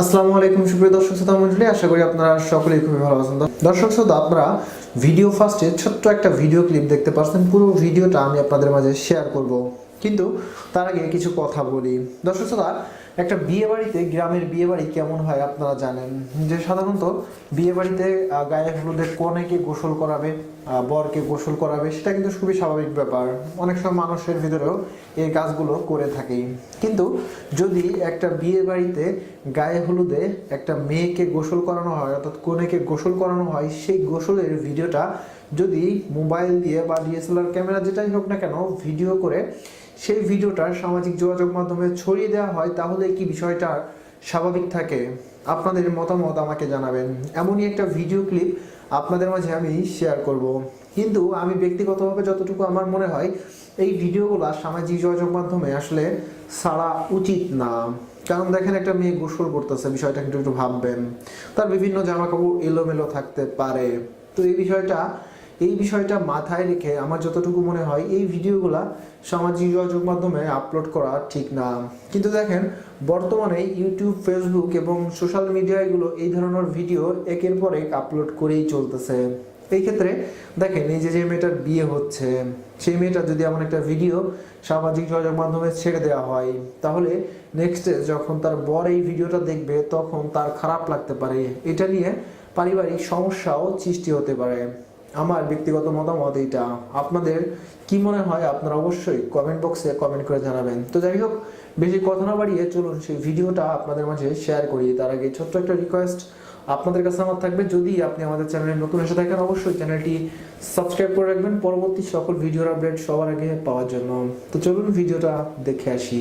আসসালামু আলাইকুম, সুপ্রিয় দর্শক শ্রোতা মন্ডলী আশা করি আপনারা সকলেই খুবই ভালো আছেন। দর্শক শ্রোতা, আপনারা ভিডিও ফার্স্টে ছোট্ট একটা ভিডিও ক্লিপ দেখতে পাচ্ছেন পুরো ভিডিওটা আমি আপনাদের মাঝে শেয়ার করব। কিন্তু তার আগে কিছু কথা বলি। দর্শক শ্রোতা একটা বিয়ে বাড়িতে গ্রামের বিয়ে বাড়ি কেমন হয় আপনারা জানেন? যে সাধারণত বিয়ে বাড়িতে গায়ে হলুদে কনেকে গোসল করাবে বরকে গোসল করাবে, সেটা কিন্তু খুবই স্বাভাবিক ব্যাপার। অনেক সময় মানুষের ভিতরেও এই কাজগুলো করে থাকে কিন্তু যদি একটা বিয়ে বাড়িতে গায়ে হলুদে একটা মেয়েকে গোসল করানো হয়, অর্থাৎ কনেকে গোসল করানো হয়, সেই গোসলের ভিডিওটা যদি মোবাইল দিয়ে বা ডিএসএলআর ক্যামেরা যেটাই হোক না কেন, ভিডিও করে সেই ভিডিওটা সামাজিক যোগাযোগ মাধ্যমে ছড়িয়ে দেওয়া হয়, তাহলে কি বিষয়টা স্বাভাবিক থাকে? আপনাদের মতামত আমাকে জানাবেন। এমনই একটা ভিডিও ক্লিপ আপনাদের মাঝে আমি শেয়ার করব। কিন্তু আমি ব্যক্তিগতভাবে যতটুকু আমার মনে হয়, এই ভিডিওগুলো সামাজিক যোগাযোগ মাধ্যমে আসলে ছাড়া উচিত না। কারণ দেখেন একটা মেয়ে গোসল করতেছে, বিষয়টা কিন্তু একটু ভাববেন। তার বিভিন্ন জামা কাপড় এলোমেলো থাকতে পারে। তো এই বিষয়টা এই বিষয়টা মাথায় রেখে আমার যতটুকু মনে হয় এই ভিডিওগুলা সামাজিক যোগাযোগ মাধ্যমে আপলোড করা ঠিক না। কিন্তু দেখেন, বর্তমানে ইউটিউব ফেসবুক এবং সোশ্যাল মিডিয়াগুলো এই ধরনের ভিডিও একের পর এক আপলোড করেই চলতেছে। এই ক্ষেত্রে দেখেন, এই যে যে মেয়েটার বিয়ে হচ্ছে, সেই মেয়েটার যদি এমন একটা ভিডিও সামাজিক যোগাযোগ মাধ্যমে ছেড়ে দেওয়া হয়, তাহলে নেক্সট যখন তার বর এই ভিডিওটা দেখবে, তখন তার খারাপ লাগতে পারে। এটা নিয়ে পারিবারিক সমস্যাও সৃষ্টি হতে পারে। আমার ব্যক্তিগত মতামত এইটা। আপনাদের কি মনে হয়? আপনারা অবশ্যই কমেন্ট বক্সে কমেন্ট করে জানাবেন। তো যাই হোক, বেশি কথা না বাড়িয়ে চলুন সেই ভিডিওটা আপনাদের মাঝে শেয়ার করি। তার আগে ছোট্ট একটা রিকোয়েস্ট আপনাদের কাছে আমার থাকবে। যদি আপনি আমাদের চ্যানেলে নতুন এসে থাকেন, অবশ্যই চ্যানেলটি সাবস্ক্রাইব করে রাখবেন। পরবর্তী সকল ভিডিওর আপডেট সবার আগে পাওয়ার জন্য। তো চলুন ভিডিওটা দেখে আসি।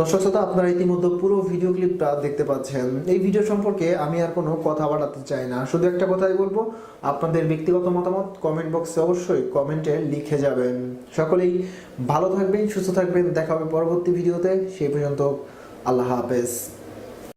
দর্শক শ্রোতা, আপনারা ইতিমধ্যে পুরো ভিডিও ক্লিপটা দেখতে পাচ্ছেন। এই ভিডিও সম্পর্কে আমি আর কোনো কথা বাড়াতে চাই না। শুধু একটা কথাই বলব, আপনাদের ব্যক্তিগত মতামত কমেন্ট বক্সে অবশ্যই কমেন্টে লিখে যাবেন। সকলেই ভালো থাকবেন, সুস্থ থাকবেন। দেখা হবে পরবর্তী ভিডিওতে সেই পর্যন্ত আল্লাহ হাফেজ।